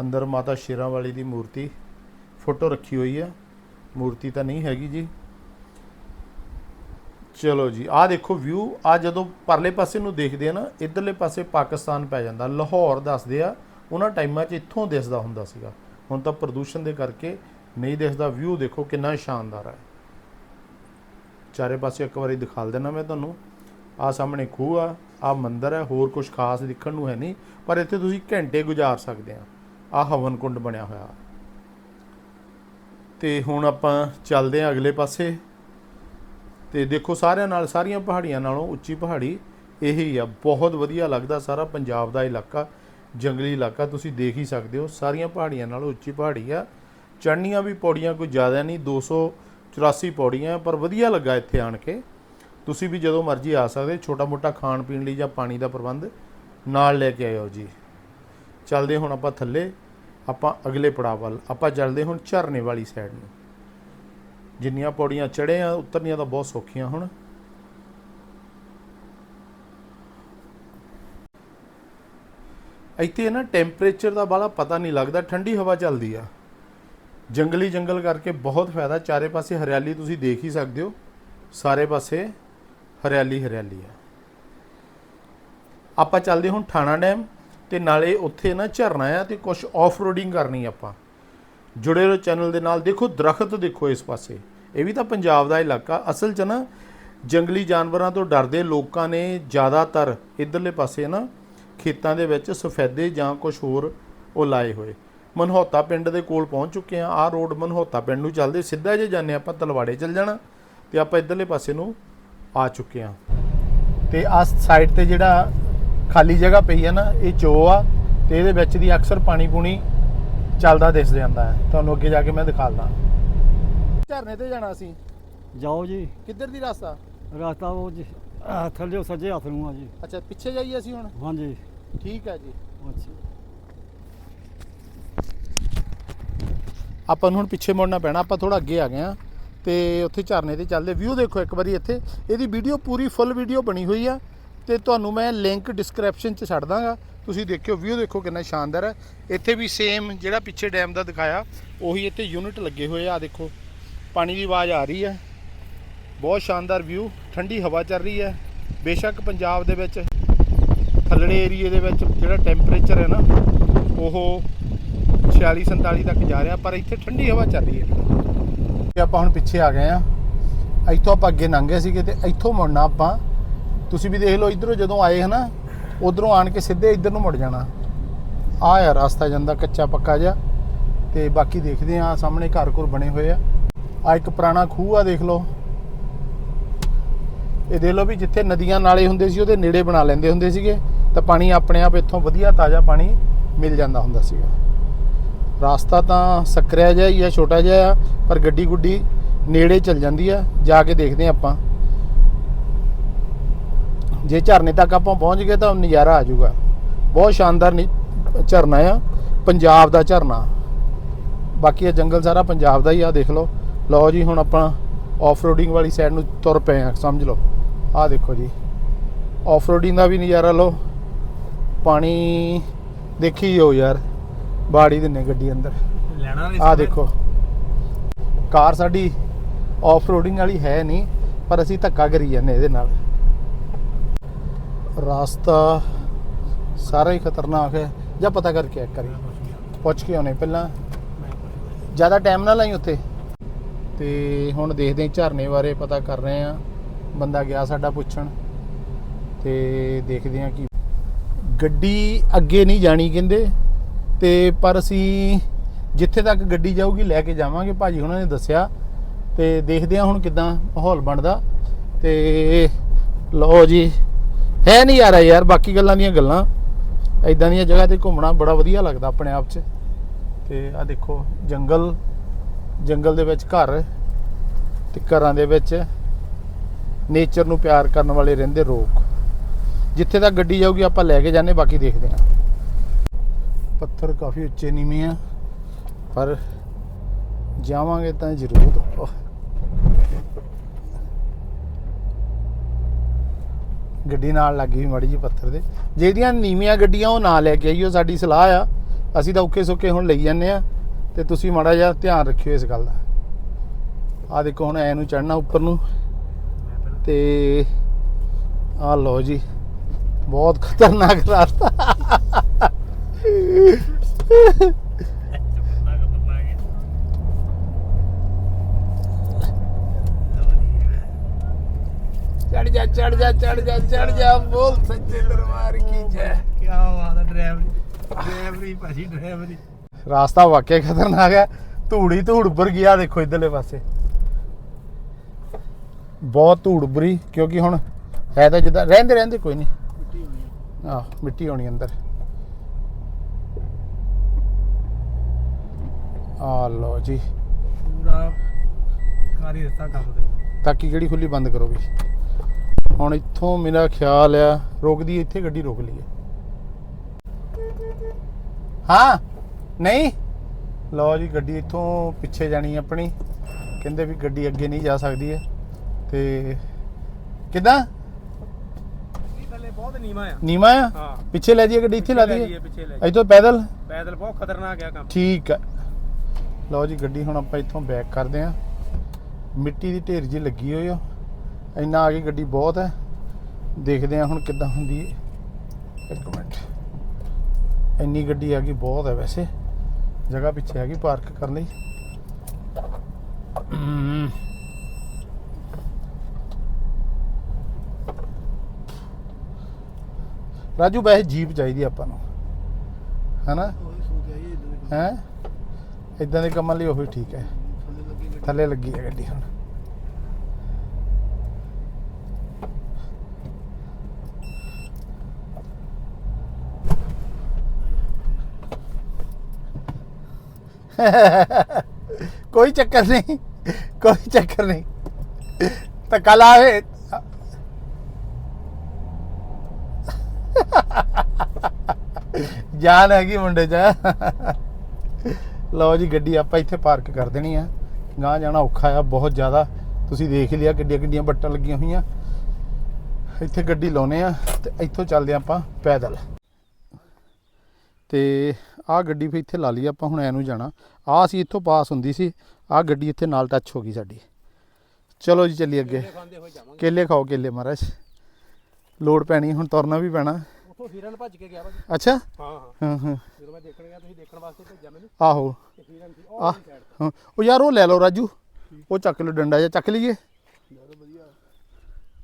Speaker 1: ਅੰਦਰ ਮਾਤਾ ਸ਼ੇਰਾਂ ਵਾਲੀ ਦੀ ਮੂਰਤੀ ਫੋਟੋ ਰੱਖੀ ਹੋਈ ਆ। ਮੂਰਤੀ ਤਾਂ ਨਹੀਂ ਹੈਗੀ ਜੀ। ਚਲੋ ਜੀ, ਆਹ ਦੇਖੋ ਵਿਊ ਆ ਜਦੋਂ ਪਰਲੇ ਪਾਸੇ ਨੂੰ ਦੇਖਦੇ ਆ ਨਾ, ਇਧਰਲੇ ਪਾਸੇ ਪਾਕਿਸਤਾਨ ਪੈ ਜਾਂਦਾ। ਲਾਹੌਰ ਦੱਸਦੇ ਆ, ਉਹਨਾਂ ਟਾਈਮਾਂ 'ਚ ਇੱਥੋਂ ਦਿਸਦਾ ਹੁੰਦਾ ਸੀਗਾ। ਹੁਣ ਤਾਂ ਪ੍ਰਦੂਸ਼ਣ ਦੇ ਕਰਕੇ ਨਹੀਂ ਦਿਸਦਾ। ਵਿਊ ਦੇਖੋ ਕਿੰਨਾ ਸ਼ਾਨਦਾਰ ਹੈ ਚਾਰੇ ਪਾਸੇ ਇੱਕ ਵਾਰੀ ਦਿਖਾ ਦੇਣਾ ਮੈਂ ਤੁਹਾਨੂੰ। ਆ ਸਾਹਮਣੇ ਖੂਹ ਆ ਆ ਮੰਦਿਰ ਹੈ ਹੋਰ ਕੁਝ ਖਾਸ ਦੇਖਣ ਨੂੰ ਹੈ ਨਹੀਂ, ਪਰ ਇੱਥੇ ਤੁਸੀਂ ਘੰਟੇ ਗੁਜ਼ਾਰ ਸਕਦੇ ਆ। ਆ ਹਵਨ ਕੁੰਡ ਬਣਿਆ ਹੋਇਆ। ਤੇ ਹੁਣ ਆਪਾਂ ਚੱਲਦੇ ਹਾਂ ਅਗਲੇ ਪਾਸੇ। ਤੇ ਦੇਖੋ ਸਾਰਿਆਂ ਨਾਲ, ਸਾਰੀਆਂ ਪਹਾੜੀਆਂ ਨਾਲੋਂ ਉੱਚੀ ਪਹਾੜੀ ਇਹੀ ਆ। ਬਹੁਤ ਵਧੀਆ ਲੱਗਦਾ ਸਾਰਾ ਪੰਜਾਬ ਦਾ ਇਲਾਕਾ, ਜੰਗਲੀ ਇਲਾਕਾ, ਤੁਸੀਂ ਦੇਖ ਹੀ ਸਕਦੇ ਹੋ। ਸਾਰੀਆਂ ਪਹਾੜੀਆਂ ਨਾਲੋਂ ਉੱਚੀ ਪਹਾੜੀ ਆ। ਚੜ੍ਹਨੀਆਂ ਵੀ ਪੌੜੀਆਂ ਕੋਈ ਜ਼ਿਆਦਾ ਨਹੀਂ 284 ਪੌੜੀਆਂ, ਪਰ ਵਧੀਆ ਲੱਗਾ ਇੱਥੇ ਆਣ ਕੇ। ਤੁਸੀਂ ਵੀ ਜਦੋਂ ਮਰਜ਼ੀ ਆ ਸਕਦੇ ਛੋਟਾ ਮੋਟਾ ਖਾਣ ਪੀਣ ਲਈ ਜਾਂ ਪਾਣੀ ਦਾ ਪ੍ਰਬੰਧ ਨਾਲ ਲੈ ਕੇ ਆਇਓ ਜੀ। ਚੱਲਦੇ ਹੁਣ ਆਪਾਂ ਥੱਲੇ, ਆਪਾਂ ਅਗਲੇ ਪੜਾਅ ਵੱਲ, ਆਪਾਂ ਚੱਲਦੇ ਹੁਣ ਝਰਨੇ ਵਾਲੀ ਸਾਈਡ ਨੂੰ। ਜਿੰਨੀਆਂ ਪੌੜੀਆਂ ਚੜ੍ਹੇ ਆ, ਉਤਰਨੀਆਂ ਤਾਂ ਬਹੁਤ ਸੌਖੀਆਂ ਹੁਣ। ਇੱਥੇ ਨਾ ਟੈਂਪਰੇਚਰ ਦਾ ਬਾਲਾ ਪਤਾ ਨਹੀਂ ਲੱਗਦਾ, ਠੰਡੀ ਹਵਾ ਚੱਲਦੀ ਆ। ਜੰਗਲੀ ਜੰਗਲ ਕਰਕੇ ਬਹੁਤ ਫਾਇਦਾ, ਚਾਰੇ ਪਾਸੇ ਹਰਿਆਲੀ ਤੁਸੀਂ ਦੇਖ ਹੀ ਸਕਦੇ ਹੋ। ਸਾਰੇ ਪਾਸੇ ਹਰਿਆਲੀ ਹਰਿਆਲੀ ਆ। ਆਪਾਂ ਚੱਲਦੇ ਹੁਣ ਠਾਣਾ ਡੈਮ। ਤੇ ਨਾਲੇ ਉੱਥੇ ਨਾ ਝਰਨਾ ਆ ਤੇ ਕੁਝ ਆਫ ਰੋਡਿੰਗ ਕਰਨੀ ਆਪਾਂ। ਜੁੜੇ ਰਹੋ ਚੈਨਲ ਦੇ ਨਾਲ। ਦੇਖੋ, ਦਰਖਤ ਦੇਖੋ ਇਸ ਪਾਸੇ। ਇਹ ਵੀ ਤਾਂ ਪੰਜਾਬ ਦਾ ਇਲਾਕਾ। ਅਸਲ 'ਚ ਨਾ ਜੰਗਲੀ ਜਾਨਵਰਾਂ ਤੋਂ ਡਰਦੇ ਲੋਕਾਂ ਨੇ ਜ਼ਿਆਦਾਤਰ ਇਧਰਲੇ ਪਾਸੇ ਨਾ ਖੇਤਾਂ ਦੇ ਵਿੱਚ ਸਫੈਦੇ ਜਾਂ ਕੁਝ ਹੋਰ ਉਹ ਲਾਏ ਹੋਏ। ਮਨਹੋਤਾ ਪਿੰਡ ਦੇ ਕੋਲ ਪਹੁੰਚ ਚੁੱਕੇ ਆ ਆਹ ਰੋਡ ਮਨਹੋਤਾ ਪਿੰਡ ਨੂੰ ਚੱਲਦੇ ਸਿੱਧਾ ਜੇ ਜਾਂਦੇ ਆਪਾਂ ਤਲਵਾੜੇ ਚੱਲ ਜਾਣਾ ਤੇ ਆਪਾਂ ਇਧਰਲੇ ਪਾਸੇ ਨੂੰ ਆ ਚੁੱਕੇ ਆ ਤੇ ਆ ਸਾਈਡ ਤੇ ਜਿਹੜਾ ਖਾਲੀ ਜਗ੍ਹਾ ਪਈ ਹੈ ਨਾ ਇਹ ਚੋ ਆ ਤੇ ਇਹਦੇ ਵਿੱਚ ਦੀ ਅਕਸਰ ਪਾਣੀ ਪੂਣੀ ਚੱਲਦਾ ਦਿਸ ਜਾਂਦਾ ਹੈ। ਤੁਹਾਨੂੰ ਅੱਗੇ ਜਾ ਕੇ ਮੈਂ ਦਿਖਾਉਂਦਾ ਝਰਨੇ ਤੇ ਜਾਣਾ ਸੀ।
Speaker 3: ਜਾਓ ਜੀ।
Speaker 1: ਕਿੱਧਰ ਦੀ ਰਸਤਾ?
Speaker 3: ਰਸਤਾ ਉਹ ਜੀ ਆਹ ਥੱਲੇ ਸੱਜੇ ਹੱਥ ਨੂੰ ਆ ਜੀ।
Speaker 1: ਅੱਛਾ ਪਿੱਛੇ ਜਾਈਏ ਅਸੀਂ ਹੁਣ?
Speaker 3: ਹਾਂਜੀ।
Speaker 1: ਠੀਕ ਹੈ ਜੀ।
Speaker 3: ਅੱਛਾ।
Speaker 1: ਆਪਾਂ ਨੂੰ ਹੁਣ ਪਿੱਛੇ ਮੁੜਨਾ ਪੈਣਾ ਆਪਾਂ ਥੋੜਾ ਅੱਗੇ ਆ ਗਏ ਆ ਤੇ ਉੱਥੇ ਝਰਨੇ ਤੇ ਚੱਲਦੇ। ਵਿਊ ਦੇਖੋ ਇੱਕ ਵਾਰੀ ਇੱਥੇ ਇਹਦੀ ਵੀਡੀਓ ਪੂਰੀ ਫੁੱਲ ਵੀਡੀਓ ਬਣੀ ਹੋਈ ਆ। ਤੇ ਤੁਹਾਨੂੰ ਮੈਂ ਲਿੰਕ ਡਿਸਕ੍ਰਿਪਸ਼ਨ 'ਚ ਛੱਡ ਦਾਂਗਾ। ਤੁਸੀਂ ਦੇਖਿਓ ਵਿਊ ਦੇਖੋ ਕਿੰਨਾ ਸ਼ਾਨਦਾਰ ਹੈ। ਇੱਥੇ ਵੀ ਸੇਮ ਜਿਹੜਾ ਪਿੱਛੇ ਡੈਮ ਦਾ ਦਿਖਾਇਆ, ਉਹੀ ਇੱਥੇ ਯੂਨਿਟ ਲੱਗੇ ਹੋਏ ਆ ਦੇਖੋ। ਪਾਣੀ ਦੀ ਆਵਾਜ਼ ਆ ਰਹੀ ਹੈ। ਬਹੁਤ ਸ਼ਾਨਦਾਰ ਵਿਊ ਠੰਡੀ ਹਵਾ ਚੱਲ ਰਹੀ ਹੈ। ਬੇਸ਼ੱਕ ਪੰਜਾਬ ਦੇ ਵਿੱਚ, ਥੱਲੜੇ ਏਰੀਏ ਦੇ ਵਿੱਚ ਜਿਹੜਾ ਟੈਂਪਰੇਚਰ ਹੈ ਨਾ, ਉਹ 46 47 ਤੱਕ ਜਾ ਰਿਹਾ, ਪਰ ਇੱਥੇ ਠੰਡੀ ਹਵਾ ਚੱਲ ਰਹੀ ਹੈ। ਤੇ ਆਪਾਂ ਹੁਣ ਪਿੱਛੇ ਆ ਗਏ ਆ ਇੱਥੋਂ ਆਪਾਂ ਅੱਗੇ ਲੰਘੇ ਸੀਗੇ ਤੇ ਇੱਥੋਂ ਮੁੜਨਾ ਆਪਾਂ ਤੁਸੀਂ ਵੀ ਦੇਖ ਲਓ, ਇਧਰੋਂ ਜਦੋਂ ਆਏ ਹਨਾ, ਉਧਰੋਂ ਆਣ ਕੇ ਸਿੱਧੇ ਇੱਧਰ ਨੂੰ ਮੁੜ ਜਾਣਾ। ਆ ਆ ਰਸਤਾ ਜਾਂਦਾ ਕੱਚਾ ਪੱਕਾ ਜਿਹਾ, ਤੇ ਬਾਕੀ ਦੇਖਦੇ ਆ ਸਾਹਮਣੇ ਘਰ ਘਰ ਬਣੇ ਹੋਏ ਆ। ਆ ਇੱਕ ਪੁਰਾਣਾ ਖੂਹ ਆ, ਦੇਖ ਲਓ। ਇਹ ਦੇਖ ਲਓ ਵੀ ਜਿੱਥੇ ਨਦੀਆਂ ਨਾਲੇ ਹੁੰਦੇ ਸੀ, ਉਹਦੇ ਨੇੜੇ ਬਣਾ ਲੈਂਦੇ ਹੁੰਦੇ ਸੀਗੇ। ਤਾਂ ਪਾਣੀ ਆਪਣੇ ਆਪ ਇੱਥੋਂ ਵਧੀਆ ਤਾਜ਼ਾ ਪਾਣੀ ਮਿਲ ਜਾਂਦਾ ਹੁੰਦਾ ਸੀਗਾ। ਰਾਸਤਾ ਤਾਂ ਸਕਰਿਆ ਜਿਹਾ ਹੀ ਆ, ਛੋਟਾ ਜਿਹਾ ਆ, ਪਰ ਗੱਡੀ ਗੁੱਡੀ ਨੇੜੇ ਚੱਲ ਜਾਂਦੀ ਆ। ਜਾ ਕੇ ਦੇਖਦੇ ਆ ਆਪਾਂ। ਜੇ ਝਰਨੇ ਤੱਕ ਆਪਾਂ ਪਹੁੰਚ ਗਏ ਤਾਂ ਨਜ਼ਾਰਾ ਆ ਜਾਊਗਾ। ਬਹੁਤ ਸ਼ਾਨਦਾਰ ਨੀ- ਝਰਨਾ ਆ। ਪੰਜਾਬ ਦਾ ਝਰਨਾ। ਬਾਕੀ ਇਹ ਜੰਗਲ ਸਾਰਾ ਪੰਜਾਬ ਦਾ ਹੀ ਆ ਦੇਖ ਲਓ। ਲਓ ਜੀ ਹੁਣ ਆਪਾਂ ਆਫ ਰੋਡਿੰਗ ਵਾਲੀ ਸਾਈਡ ਨੂੰ ਤੁਰ ਪਏ ਆ ਸਮਝ ਲਓ। ਆ ਦੇਖੋ ਜੀ। ਆਫ ਰੋਡਿੰਗ ਦਾ ਵੀ ਨਜ਼ਾਰਾ ਲਓ। ਪਾਣੀ ਦੇਖੀ ਜਾਓ ਯਾਰ। ਬਾੜੀ ਦਿੰਨੇ ਗੱਡੀ ਅੰਦਰ।
Speaker 4: ਲੈਣਾ
Speaker 1: ਆ ਦੇਖੋ। ਕਾਰ ਸਾਡੀ ਆਫ ਰੋਡਿੰਗ ਵਾਲੀ ਹੈ ਨਹੀਂ ਪਰ ਅਸੀਂ ਧੱਕਾ ਕਰੀ ਜਾਂਦੇ ਇਹਦੇ ਨਾਲ। ਰਾਸਤਾ ਸਾਰਾ ਹੀ ਖਤਰਨਾਕ ਹੈ। ਜਾਂ ਪਤਾ ਕਰਕੇ ਇੱਕ ਕਰੀ ਪੁੱਛ ਕੇ ਆਉਣੇ ਪਹਿਲਾਂ। ਜ਼ਿਆਦਾ ਟਾਈਮ ਨਾ ਲਾਈ ਉੱਥੇ। ਤੇ ਹੁਣ ਦੇਖਦੇ ਹਾਂ ਝਰਨੇ ਬਾਰੇ ਪਤਾ ਕਰ ਰਹੇ ਆ ਬੰਦਾ ਗਿਆ ਸਾਡਾ ਪੁੱਛਣ। ਤੇ ਦੇਖਦੇ ਹਾਂ ਕਿ। ਗੱਡੀ ਅੱਗੇ ਨਹੀਂ ਜਾਣੀ ਕਹਿੰਦੇ। ਤੇ ਪਰ ਅਸੀਂ ਜਿੱਥੇ ਤੱਕ ਗੱਡੀ ਜਾਊਗੀ ਲੈ ਕੇ ਜਾਵਾਂਗੇ। ਭਾਜੀ ਉਹਨਾਂ ਨੇ ਦੱਸਿਆ। ਤੇ ਦੇਖਦੇ ਹਾਂ ਹੁਣ ਕਿਦਾਂ ਮਾਹੌਲ ਬਣਦਾ। ਤੇ ਲਓ ਜੀ ਹੈ ਨਹੀਂ ਯਾਰ ਯਾਰ, ਬਾਕੀ ਗੱਲਾਂ ਦੀਆਂ ਗੱਲਾਂ। ਐਦਾਂ ਦੀਆਂ ਜਗ੍ਹਾ ਤੇ ਘੁੰਮਣਾ ਬੜਾ ਵਧੀਆ ਲੱਗਦਾ ਆਪਣੇ ਆਪ 'ਚ। ਤੇ ਆ ਦੇਖੋ, ਜੰਗਲ ਜੰਗਲ ਦੇ ਵਿੱਚ ਘਰ ਤੇ ਘਰਾਂ ਦੇ ਵਿੱਚ ਨੇਚਰ ਨੂੰ ਪਿਆਰ ਕਰਨ ਵਾਲੇ ਰਹਿੰਦੇ ਲੋਕ। ਜਿੱਥੇ ਤੱਕ ਗੱਡੀ ਜਾਊਗੀ, ਆਪਾਂ ਲੈ ਕੇ ਜਾਣੇ ਬਾਕੀ ਦੇਖਦੇ ਹਾਂ। ਪੱਥਰ ਕਾਫੀ ਉੱਚੇ ਨੀਵੇਂ ਆ, ਪਰ ਜਾਵਾਂਗੇ ਤਾਂ ਜ਼ਰੂਰ। ਗੱਡੀ ਨਾਲ ਲੱਗੀ ਮਾੜੀ ਜੀ ਪੱਥਰ ਦੇ ਜਿਹੜੀਆਂ ਨੀਵੀਆਂ ਗੱਡੀਆਂ ਉਹ ਨਾ ਲੈ ਕੇ ਆਈਓ, ਸਾਡੀ ਸਲਾਹ ਆ। ਅਸੀਂ ਤਾਂ ਔਖੇ ਸੌਖੇ ਹੁਣ ਲਈ ਜਾਂਦੇ ਆ ਤੇ ਤੁਸੀਂ ਮਾੜਾ ਜਿਹਾ ਧਿਆਨ ਰੱਖਿਓ ਇਸ ਗੱਲ ਦਾ। ਆ ਦੇਖੋ, ਹੁਣ ਐ ਨੂੰ ਚੜਨਾ ਉੱਪਰ ਨੂੰ। ਤੇ ਆ ਲਓ ਜੀ, ਬਹੁਤ ਖਤਰਨਾਕ ਰਸਤਾ। ਚੜ ਜਾ ਚੜ ਜਾ ਚੜ ਜਾ ਚੜ ਜਾ ਬੋਲ ਸੱਚੇ ਦਰਬਾਰ ਕੀ ਜੈ।
Speaker 4: ਕੀ ਬਾਤ ਹੈ ਡਰਾਈਵਰੀ। ਡਰਾਈਵਰੀ ਭਾਜੀ ਡਰਾਈਵਰੀ।
Speaker 1: ਰਾਸਤਾ ਵਾਕਿਆ ਖਤਰਨਾਕ ਹੈ। ਧੂੜੀ ਧੂੜ ਉੱਪਰ ਗਿਆ ਦੇਖੋ ਇਧਰਲੇ ਪਾਸੇ। ਬਹੁਤ ਧੂੜ ਉੱਪਰੀ ਕਿਉਂਕਿ ਹੁਣ ਹੈ ਤਾਂ ਜਿੱਦਾਂ ਰਹਿੰਦੇ ਰਹਿੰਦੇ ਕੋਈ ਨਹੀਂ। ਆਹ ਮਿੱਟੀ ਹੋਣੀ ਅੰਦਰ। ਆ ਲੋ ਜੀ।
Speaker 4: ਪੂਰਾ ਕਾਰੀ ਦਿੱਤਾ ਕੰਮ ਤੇ
Speaker 1: ਤਾਕੀ ਕਿਹੜੀ ਖੁੱਲੀ ਬੰਦ ਕਰੋ ਵੀ ਹੁਣ ਇੱਥੋਂ ਮੇਰਾ ਖਿਆਲ ਆ ਰੋਕਦੀ ਇੱਥੇ ਗੱਡੀ ਰੋਕ ਲਈਏ। ਹਾਂ ਨਹੀਂ? ਲਓ ਜੀ ਗੱਡੀ ਇੱਥੋਂ ਪਿੱਛੇ ਜਾਣੀ ਆਪਣੀ। ਕਹਿੰਦੇ ਵੀ ਗੱਡੀ ਅੱਗੇ ਨਹੀਂ ਜਾ ਸਕਦੀ ਹੈ ਤੇ ਕਿਦਾਂ?
Speaker 4: ਥੱਲੇ ਬਹੁਤ ਨੀਵਾ ਆ।
Speaker 1: ਆ?
Speaker 4: ਹਾਂ।
Speaker 1: ਪਿੱਛੇ ਲੈ ਜਾਈਏ ਗੱਡੀ ਇੱਥੇ ਲਾ ਦਈਏ?
Speaker 4: ਪਿੱਛੇ ਲੈ
Speaker 1: ਇੱਥੋਂ ਪੈਦਲ?
Speaker 4: ਪੈਦਲ ਬਹੁਤ ਖਤਰਨਾਕ ਆ ਕੰਮ।
Speaker 1: ਠੀਕ ਹੈ ਲਓ ਜੀ ਗੱਡੀ ਹੁਣ ਆਪਾਂ ਇੱਥੋਂ ਬੈਕ ਕਰਦੇ ਆਂ। ਮਿੱਟੀ ਦੀ ਢੇਰ ਜੀ ਲੱਗੀ ਹੋਈ ਆ। ਇੰਨਾ ਆ ਗਈ ਗੱਡੀ ਬਹੁਤ ਹੈ। ਦੇਖਦੇ ਆਂ ਹੁਣ ਕਿੱਦਾਂ ਹੁੰਦੀ ਹੈ। ਇੱਕ ਮਿੰਟ। ਇੰਨੀ ਗੱਡੀ ਆ ਗਈ ਬਹੁਤ ਹੈ ਵੈਸੇ। ਜਗ੍ਹਾ ਪਿੱਛੇ ਹੈਗੀ ਪਾਰਕ ਕਰਨ ਲਈ। ਰਾਜੂ, ਵੈਸੇ ਜੀਪ ਚਾਹੀਦੀ ਆਪਾਂ ਨੂੰ। ਹੈਨਾ? ਹੈ? ਇਦਾਂ ਦੇ ਕੰਮਾਂ ਲਈ ਉਹੀ ਠੀਕ ਹੈ। ਥੱਲੇ ਲੱਗੀ ਹੈ ਗੱਡੀ ਹੁਣ। ਕੋਈ ਚੱਕਰ ਨਹੀਂ ਕੋਈ ਚੱਕਰ ਨਹੀਂ ਤਾਂ ਕੱਲ ਆਵੇ ਜਾਨ ਹੈਗੀ ਮੁੰਡੇ 'ਚ ਲਓ ਜੀ ਗੱਡੀ ਆਪਾਂ ਇੱਥੇ ਪਾਰਕ ਕਰ ਦੇਣੀ ਆ ਗਾਂ ਜਾਣਾ ਔਖਾ ਆ ਬਹੁਤ ਜ਼ਿਆਦਾ ਤੁਸੀਂ ਦੇਖ ਲਿਆ ਕਿੱਡੀਆਂ ਕਿੱਡੀਆਂ ਬੱਟਾਂ ਲੱਗੀਆਂ ਹੋਈਆਂ ਇੱਥੇ ਗੱਡੀ ਲਾਉਨੇ ਆ ਤੇ ਇੱਥੋਂ ਚੱਲਦੇ ਆਪਾਂ ਪੈਦਲ ਤੇ ਆਹ ਗੱਡੀ ਫੇ ਇੱਥੇ ਲਾ ਲਈ ਆਪਾਂ ਹੁਣ ਐਨੂੰ ਜਾਣਾ। ਆਹ ਅਸੀਂ ਇੱਥੋਂ ਪਾਸ ਹੁੰਦੀ ਸੀ ਆਹ ਗੱਡੀ ਇੱਥੇ ਨਾਲ ਟੱਚ ਹੋ ਗਈ ਸਾਡੀ। ਚਲੋ ਜੀ ਚੱਲੀਏ ਅੱਗੇ। ਕੇਲੇ ਖਾਓ ਕੇਲੇ ਮਹਾਰਾਜ। ਲੋੜ ਪੈਣੀ ਹੁਣ ਤੁਰਨਾ ਵੀ ਪੈਣਾ।
Speaker 4: ਉੱਥੋਂ ਹੀਰਨ ਭੱਜ ਕੇ ਗਿਆ ਭਾਜੀ
Speaker 1: ਅੱਛਾ?
Speaker 4: ਹਾਂ ਹਾਂ।
Speaker 1: ਹਾਂ ਹਾਂ।
Speaker 4: ਜਦੋਂ ਮੈਂ ਦੇਖਣ ਗਿਆ ਤੁਸੀਂ ਦੇਖਣ ਵਾਸਤੇ ਭੇਜਿਆ ਮੈਨੂੰ।
Speaker 1: ਆਹੋ।
Speaker 4: ਤੇ ਹੀਰਨ ਸੀ
Speaker 1: ਆਹ
Speaker 4: ਉਹ ਸਾਈਡ
Speaker 1: ਹਾਂ। ਉਹ ਯਾਰ ਉਹ ਲੈ ਲਓ ਰਾਜੂ। ਉਹ ਚੱਕ ਲਓ ਡੰਡਾ ਜਾਂ ਚੱਕ ਲਈਏ।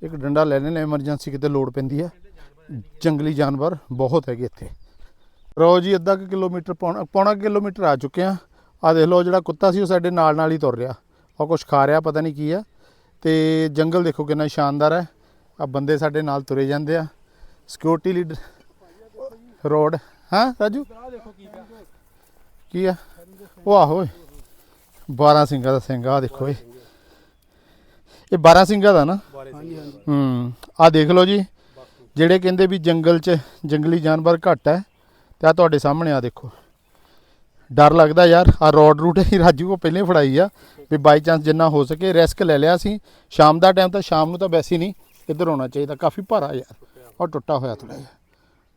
Speaker 1: ਇੱਕ ਡੰਡਾ ਲੈ ਲੈਣੇ ਐਮਰਜੈਂਸੀ ਕਿਤੇ ਲੋੜ ਪੈਂਦੀ ਹੈ ਜੰਗਲੀ ਜਾਨਵਰ ਬਹੁਤ ਹੈਗੇ ਇੱਥੇ। ਰੋ ਜੀ, ਅੱਧਾ ਕੁ ਕਿਲੋਮੀਟਰ ਪੌਣਾ ਪੌਣਾ ਕੁ ਕਿਲੋਮੀਟਰ ਆ ਚੁੱਕੇ ਆ ਆ ਦੇਖ ਲਓ ਜਿਹੜਾ ਕੁੱਤਾ ਸੀ, ਉਹ ਸਾਡੇ ਨਾਲ ਨਾਲ ਹੀ ਤੁਰ ਰਿਹਾ। ਉਹ ਕੁਝ ਖਾ ਰਿਹਾ, ਪਤਾ ਨਹੀਂ ਕੀ ਆ। ਤੇ ਜੰਗਲ ਦੇਖੋ ਕਿੰਨਾ ਸ਼ਾਨਦਾਰ ਹੈ। ਆ ਬੰਦੇ ਸਾਡੇ ਨਾਲ ਤੁਰੇ ਜਾਂਦੇ ਆ। ਸਿਕਿਉਰਿਟੀ ਲੀਡਰ ਰੋਡ ਹਾਂ ਰਾਜੂ?
Speaker 4: ਕੀ
Speaker 1: ਆ? ਉਹ ਆਹੋ ਓਏ 12 ਸਿੰਘਾਂ ਦਾ ਸਿੰਘ ਆ ਦੇਖੋ ਏ ਇਹ 12 ਸਿੰਘਾਂ ਦਾ ਨਾ?
Speaker 4: ਹਾਂਜੀ ਹਾਂਜੀ
Speaker 1: ਹੂੰ ਆ ਦੇਖ ਲਓ ਜੀ। ਜਿਹੜੇ ਕਹਿੰਦੇ ਵੀ ਜੰਗਲ 'ਚ ਜੰਗਲੀ ਜਾਨਵਰ ਘੱਟ ਹੈ ਤੇ ਆ ਤੁਹਾਡੇ ਸਾਹਮਣੇ ਆ ਦੇਖੋ। ਡਰ ਲੱਗਦਾ ਯਾਰ ਆ ਰੋਡ ਰੂਟ ਹੀ ਰਾਜੂ ਕੋ ਪਹਿਲੇ ਫੜਾਈ ਆ, ਵੀ ਬਾਈ ਚਾਂਸ ਜਿੰਨਾ ਹੋ ਸਕੇ ਰਿਸਕ ਲੈ ਲਿਆ ਸੀ। ਸ਼ਾਮ ਦਾ ਟਾਈਮ ਤਾਂ ਸ਼ਾਮ ਨੂੰ ਤਾਂ ਵੈਸੇ ਨਹੀਂ, ਇੱਧਰ ਹੋਣਾ ਚਾਹੀਦਾ। ਕਾਫੀ ਭਾਰਾ ਯਾਰ ਉਹ ਟੁੱਟਾ ਹੋਇਆ ਥੋੜਾ ਜਿਹਾ।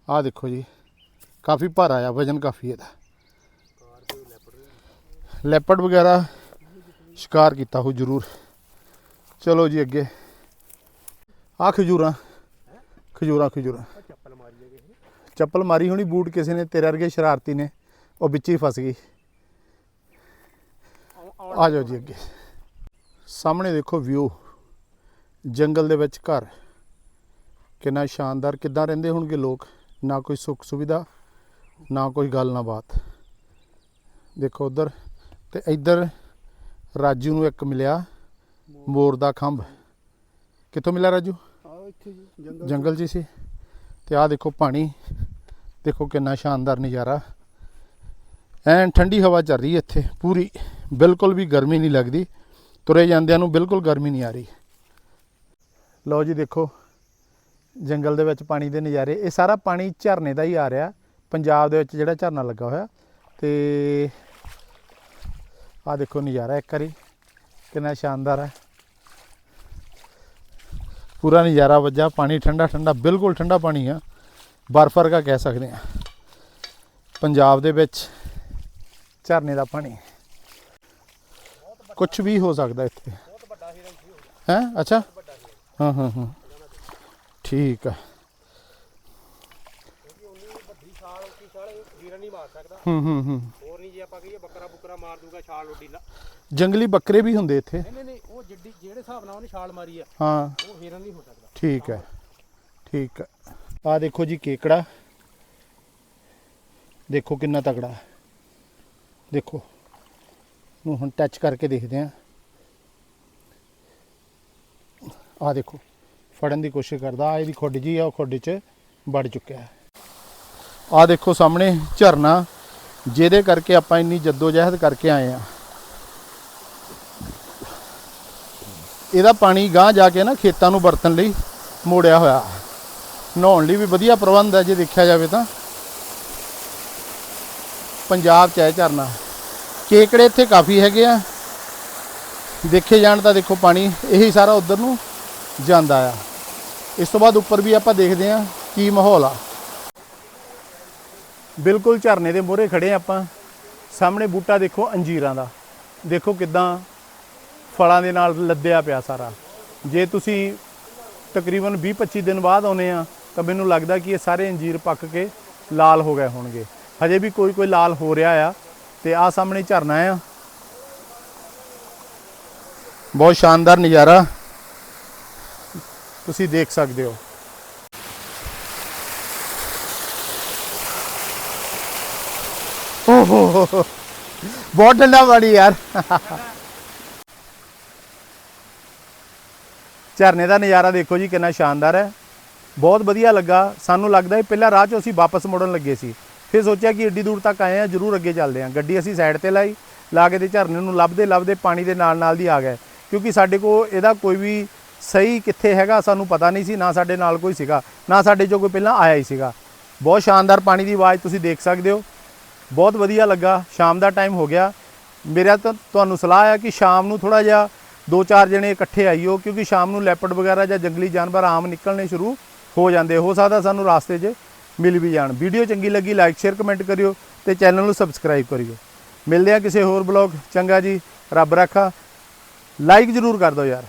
Speaker 1: ਆ ਦੇਖੋ ਜੀ, ਕਾਫੀ ਭਾਰਾ ਆ, ਵਜਨ ਕਾਫੀ ਇਹਦਾ। ਲੈਪਰਡ ਵਗੈਰਾ ਸ਼ਿਕਾਰ ਕੀਤਾ ਹੋ ਜ਼ਰੂਰ। ਚਲੋ ਜੀ ਅੱਗੇ। ਆ ਖਜੂਰਾਂ ਖਜੂਰਾਂ ਖਜੂਰਾਂ।
Speaker 4: ਚੱਪਲ ਮਾਰੀ
Speaker 1: ਹੋਣੀ ਬੂਟ ਕਿਸੇ ਨੇ ਤੇਰੇ ਵਰਗੇ ਸ਼ਰਾਰਤੀ ਨੇ ਉਹ ਵਿੱਚ ਹੀ ਫਸ ਗਈ। ਆ ਜਾਓ ਜੀ ਅੱਗੇ। ਸਾਹਮਣੇ ਦੇਖੋ ਵਿਊ। ਜੰਗਲ ਦੇ ਵਿੱਚ ਘਰ। ਕਿੰਨਾ ਸ਼ਾਨਦਾਰ ਕਿੱਦਾਂ ਰਹਿੰਦੇ ਹੋਣਗੇ ਲੋਕ? ਨਾ ਕੋਈ ਸੁੱਖ ਸੁਵਿਧਾ ਨਾ ਕੋਈ ਗੱਲ ਨਾ ਬਾਤ ਦੇਖੋ ਉਧਰ ਤੇ ਇੱਧਰ ਰਾਜੂ ਨੂੰ ਇੱਕ ਮਿਲਿਆ ਮੋਰ ਦਾ ਖੰਭ। ਕਿੱਥੋਂ ਮਿਲਿਆ ਰਾਜੂ?
Speaker 4: ਆਹ ਇੱਥੇ ਜੀ ਜੰਗਲ
Speaker 1: ਜੰਗਲ ਜੀ ਸੀ। ਤੇ ਆਹ ਦੇਖੋ ਪਾਣੀ। ਦੇਖੋ ਕਿੰਨਾ ਸ਼ਾਨਦਾਰ ਨਜ਼ਾਰਾ। ਐਨ ਠੰਡੀ ਹਵਾ ਚੱਲ ਰਹੀ ਹੈ ਇੱਥੇ, ਪੂਰੀ। ਬਿਲਕੁਲ ਵੀ ਗਰਮੀ ਨਹੀਂ ਲੱਗਦੀ। ਤੁਰੇ ਜਾਂਦਿਆਂ ਨੂੰ ਬਿਲਕੁਲ ਗਰਮੀ ਨਹੀਂ ਆ ਰਹੀ। ਲਓ ਜੀ ਦੇਖੋ, ਜੰਗਲ ਦੇ ਵਿੱਚ ਪਾਣੀ ਦੇ ਨਜ਼ਾਰੇ। ਇਹ ਸਾਰਾ ਪਾਣੀ ਝਰਨੇ ਦਾ ਹੀ ਆ ਰਿਹਾ। ਪੰਜਾਬ ਦੇ ਵਿੱਚ ਜਿਹੜਾ ਝਰਨਾ ਲੱਗਾ ਹੋਇਆ। ਤੇ ਆਹ ਦੇਖੋ ਨਜ਼ਾਰਾ ਇੱਕ ਵਾਰੀ। ਕਿੰਨਾ ਸ਼ਾਨਦਾਰ ਹੈ। ਪੂਰਾ ਨਜ਼ਾਰਾ ਵੱਜਾ ਪਾਣੀ ਠੰਡਾ ਠੰਡਾ ਬਿਲਕੁਲ ਠੰਡਾ ਪਾਣੀ ਆ। ਬਰਫ਼ ਵਰਗਾ ਕਹਿ ਸਕਦੇ ਆ। ਪੰਜਾਬ ਦੇ ਵਿੱਚ ਝਰਨੇ ਦਾ ਪਾਣੀ। ਕੁਝ ਵੀ ਹੋ ਸਕਦਾ ਇੱਥੇ।
Speaker 4: ਬਹੁਤ ਵੱਡਾ ਹੀਰਨ ਸੀ ਉਹ
Speaker 1: ਹੈ? ਅੱਛਾ। ਹਾਂ ਹਾਂ ਹਾਂ। ਠੀਕ ਆ। ਹੂੰ ਹੂੰ ਹੂੰ।
Speaker 4: ਹੋਰ ਜੇ ਆਪਾਂ ਕਹੀਏ ਬੱਕਰਾ ਬੁੱਕਰਾ ਮਾਰ ਦੂਗਾ ਛਾਲ ਉੱਡੀ ਨਾ
Speaker 1: ਜੰਗਲੀ ਬੱਕਰੇ ਵੀ ਹੁੰਦੇ ਇੱਥੇ।
Speaker 4: ਨਹੀਂ ਨਹੀਂ ਨਹੀਂ ਉਹ ਜਿੱਡੀ ਜਿਹੜੇ ਹਿਸਾਬ ਨਾਲ ਉਹਨੇ ਛਾਲ ਮਾਰੀ ਆ
Speaker 1: ਹਾਂ।
Speaker 4: ਉਹ ਹੀਰਨ ਨਹੀਂ ਹੋ ਸਕਦਾ।
Speaker 1: ਠੀਕ ਹੈ ਠੀਕ ਹੈ। ਆ ਦੇਖੋ ਜੀ ਕੇਕੜਾ। ਦੇਖੋ ਕਿੰਨਾ ਤਕੜਾ। ਦੇਖੋ ਨੂੰ ਹੁਣ ਟੱਚ ਕਰਕੇ ਦੇਖਦੇ ਆ ਆ ਦੇਖੋ ਫੜਨ ਦੀ ਕੋਸ਼ਿਸ਼ ਕਰਦਾ। ਆ ਇਹਦੀ ਖੁੱਡ ਜੀ ਆ ਉਹ ਖੁੱਡ 'ਚ ਵੜ ਚੁੱਕਿਆ ਆ ਦੇਖੋ ਸਾਹਮਣੇ ਝਰਨਾ। ਜਿਹਦੇ ਕਰਕੇ ਆਪਾਂ ਇੰਨੀ ਜਹਿਦ ਕਰਕੇ ਆਏ ਆ ਇਹਦਾ ਪਾਣੀ ਗਾਂ ਜਾ ਕੇ ਨਾ ਖੇਤਾਂ ਨੂੰ ਵਰਤਣ ਲਈ ਮੋੜਿਆ ਹੋਇਆ। ਨਹਾਉਣ ਲਈ ਵੀ ਵਧੀਆ ਪ੍ਰਬੰਧ ਹੈ ਜੇ ਦੇਖਿਆ ਜਾਵੇ ਤਾਂ। ਪੰਜਾਬ ਚ ਹੈ ਝਰਨਾ। ਕੇਕੜੇ ਇੱਥੇ ਕਾਫੀ ਹੈਗੇ ਆ। ਦੇਖੇ ਜਾਣ ਤਾਂ ਦੇਖੋ ਪਾਣੀ ਇਹੀ ਸਾਰਾ ਉਧਰ ਨੂੰ ਜਾਂਦਾ ਆ। ਇਸ ਤੋਂ ਬਾਅਦ ਉੱਪਰ ਵੀ ਆਪਾਂ ਦੇਖਦੇ ਆ ਕੀ ਮਾਹੌਲ ਆ। ਬਿਲਕੁਲ ਝਰਨੇ ਦੇ ਮੋਹਰੇ ਖੜੇ ਆਪਾਂ। ਸਾਹਮਣੇ ਬੂਟਾ ਦੇਖੋ, ਅੰਜੀਰਾਂ ਦਾ। ਦੇਖੋ ਕਿਦਾਂ ਫਲਾਂ ਦੇ ਨਾਲ ਲੱਦਿਆ ਪਿਆ ਸਾਰਾ। ਜੇ ਤੁਸੀਂ ਤਕਰੀਬਨ 20-25 ਦਿਨ ਬਾਅਦ ਆਉਨੇ ਆ ਤਾਂ ਮੈਨੂੰ ਲੱਗਦਾ ਕਿ ਇਹ ਸਾਰੇ ਅੰਜੀਰ ਪੱਕ ਕੇ ਲਾਲ ਹੋ ਗਏ ਹੋਣਗੇ। ਹਜੇ ਵੀ ਕੋਈ ਕੋਈ ਲਾਲ ਹੋ ਰਿਹਾ ਆ, ਤੇ ਆ ਸਾਹਮਣੇ ਝਰਨਾ ਆ। ਬਹੁਤ ਸ਼ਾਨਦਾਰ ਨਜ਼ਾਰਾ। ਤੁਸੀਂ ਦੇਖ ਸਕਦੇ ਹੋ। ਓਹੋ ਬਹੁਤ ਠੰਡਾ ਪਾਣੀ ਯਾਰ। ਝਰਨੇ ਦਾ ਨਜ਼ਾਰਾ ਦੇਖੋ ਜੀ, ਕਿੰਨਾ ਸ਼ਾਨਦਾਰ ਹੈ। ਬਹੁਤ ਵਧੀਆ ਲੱਗਾ। ਸਾਨੂੰ ਲੱਗਦਾ ਹੈ ਪਹਿਲਾਂ ਰਾਹ 'ਚੋਂ ਅਸੀਂ ਵਾਪਸ ਮੁੜਨ ਲੱਗੇ ਸੀ। ਫਿਰ ਸੋਚਿਆ ਕਿ ਏਡੀ ਦੂਰ ਤੱਕ ਆਏ ਆ ਜਰੂਰ ਅੱਗੇ ਚੱਲਦੇ ਆ ਗੱਡੀ ਅਸੀਂ ਸਾਈਡ ਤੇ ਲਾਈ, ਲਾ ਕੇ ਤੇ ਝਰਨੇ ਨੂੰ ਲੱਭਦੇ ਲੱਭਦੇ ਪਾਣੀ ਦੇ ਨਾਲ ਨਾਲ ਦੀ ਆ ਗਏ। ਕਿਉਂਕਿ ਸਾਡੇ ਕੋਲ ਇਹਦਾ ਕੋਈ ਵੀ ਸਹੀ ਕਿੱਥੇ ਹੈਗਾ, ਸਾਨੂੰ ਪਤਾ ਨਹੀਂ ਸੀ, ਨਾ ਸਾਡੇ ਨਾਲ ਕੋਈ ਸੀਗਾ, ਨਾ ਸਾਡੇ ਚੋਂ ਕੋਈ ਪਹਿਲਾਂ ਆਇਆ ਹੀ ਸੀਗਾ। ਬਹੁਤ ਸ਼ਾਨਦਾਰ ਪਾਣੀ ਦੀ ਆਵਾਜ਼ ਤੁਸੀਂ ਦੇਖ ਸਕਦੇ ਹੋ। ਬਹੁਤ ਵਧੀਆ ਲੱਗਾ, ਸ਼ਾਮ ਦਾ ਟਾਈਮ ਹੋ ਗਿਆ। ਮੇਰਾ ਤਾਂ ਤੁਹਾਨੂੰ ਸਲਾਹ ਹੈ ਕਿ ਸ਼ਾਮ ਨੂੰ ਥੋੜਾ ਜਿਹਾ ਦੋ ਚਾਰ ਜਣੇ ਇਕੱਠੇ ਆਈਓ, ਕਿਉਂਕਿ ਸ਼ਾਮ ਨੂੰ ਲੈਪਰਡ ਵਗੈਰਾ ਜਾਂ ਜੰਗਲੀ ਜਾਨਵਰ ਆਮ ਨਿਕਲਣੇ ਸ਼ੁਰੂ ਹੋ ਜਾਂਦੇ। ਹੋ ਸਕਦਾ ਸਾਨੂੰ ਰਾਸਤੇ 'ਚ ਮਿਲ ਵੀ ਜਾਣ। ਵੀਡੀਓ ਚੰਗੀ ਲੱਗੀ ਲਾਈਕ ਸ਼ੇਅਰ ਕਮੈਂਟ ਕਰਿਓ ਤੇ ਚੈਨਲ ਨੂੰ ਸਬਸਕ੍ਰਾਈਬ ਕਰਿਓ। ਮਿਲਦੇ ਆ ਕਿਸੇ ਹੋਰ ਬਲੌਗ ਚੰਗਾ ਜੀ, ਰੱਬ ਰਾਖਾ। ਲਾਈਕ ਜ਼ਰੂਰ ਕਰ ਦਿਓ ਯਾਰ।